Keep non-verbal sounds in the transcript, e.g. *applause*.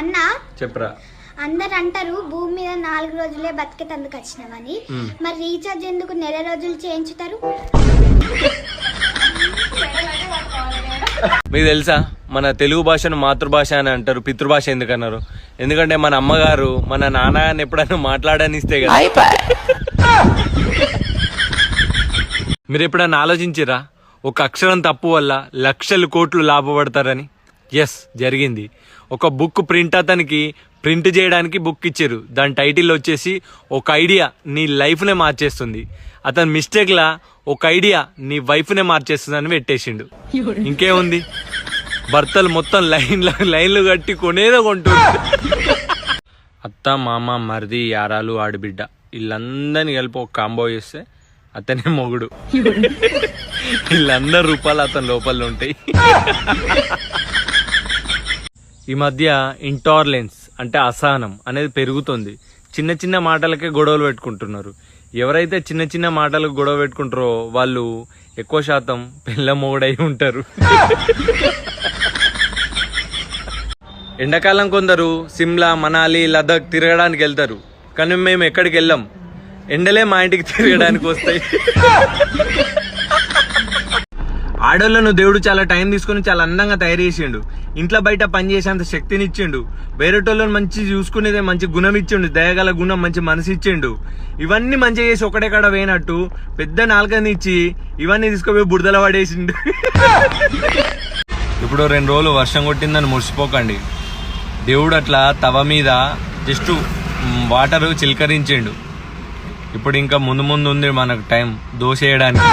అన్న? చెప్పరా. అందరు అంటారు భూమి మీద నాలుగు రోజులే బతికేటందుకు వచ్చినామని. మరి రీఛార్జ్ ఎందుకు నెల రోజులు చేయించుతారు? మీకు తెలుసా? మన తెలుగు భాషను మాతృభాష అని అంటారు పితృభాష ఎందుకన్నారు? ఎందుకంటే మన అమ్మగారు మన నాన్నగారిని ఎప్పుడైనా మాట్లాడనిస్తే కదా. మీరు ఎప్పుడైనా ఆలోచించిరా ఒక అక్షరం తప్పు వల్ల లక్షలు కోట్లు లాభపడతారని. ఎస్ జరిగింది. ఒక బుక్ ప్రింట్ అతనికి ప్రింట్ చేయడానికి బుక్ ఇచ్చారు. దాని టైటిల్ వచ్చేసి ఒక ఐడియా నీ లైఫ్నే మార్చేస్తుంది. అతని మిస్టేక్లా ఒక ఐడియా నీ వైఫ్నే మార్చేస్తుంది అని పెట్టేసిండు. ఇంకేముంది? భర్తలు మొత్తం లైన్లు లైన్లు కట్టి కొనేదో కొంటుంది అత్త మామ మరిది యారాలు ఆడబిడ్డ వీళ్ళందరినీ కలిపి ఒక కాంబో చేస్తే అతనే మొగుడు. *laughs* వీళ్ళందరి రూపాయలు అతని లోపల ఉంటాయి. *laughs* ఈ మధ్య ఇంటార్లెన్స్ అంటే అసహనం అనేది పెరుగుతుంది. చిన్న చిన్న మాటలకే గొడవలు పెట్టుకుంటున్నారు. ఎవరైతే చిన్న చిన్న మాటలకు గొడవ పెట్టుకుంటారో వాళ్ళు ఎక్కువ శాతం పిల్ల మొగుడై ఉంటారు. ఎండాకాలం కొందరు సిమ్లా మనాలి లదక్ తిరగడానికి వెళ్తారు. కానీ మేము ఎక్కడికి వెళ్ళాం? ఎండలే మా ఇంటికి తిరగడానికి వస్తాయి. ఆడోళ్ళను దేవుడు చాలా టైం తీసుకొని చాలా అందంగా తయారు చేసిండు. ఇంట్లో బయట పని చేసేంత శక్తిని ఇచ్చిండు వేరేటోళ్ళని మంచి చూసుకునేదే మంచి గుణం ఇచ్చిండు దయగల గుణం మంచి మనసు ఇచ్చిండు ఇవన్నీ మంచిగా చేసి ఒకటే కాడ పోయినట్టు పెద్ద నాలుకని ఇచ్చి ఇవన్నీ తీసుకుపోయి బురదల పడేసిండు. ఇప్పుడు రెండు రోజులు వర్షం కొట్టిందని మురిసిపోకండి. దేవుడు అట్లా తవ మీద జస్ట్ వాటర్ చిలకరించిండు. ఇప్పుడు ఇంకా ముందు ముందు ఉంది మనకు టైం. దోశ వేయడానికి.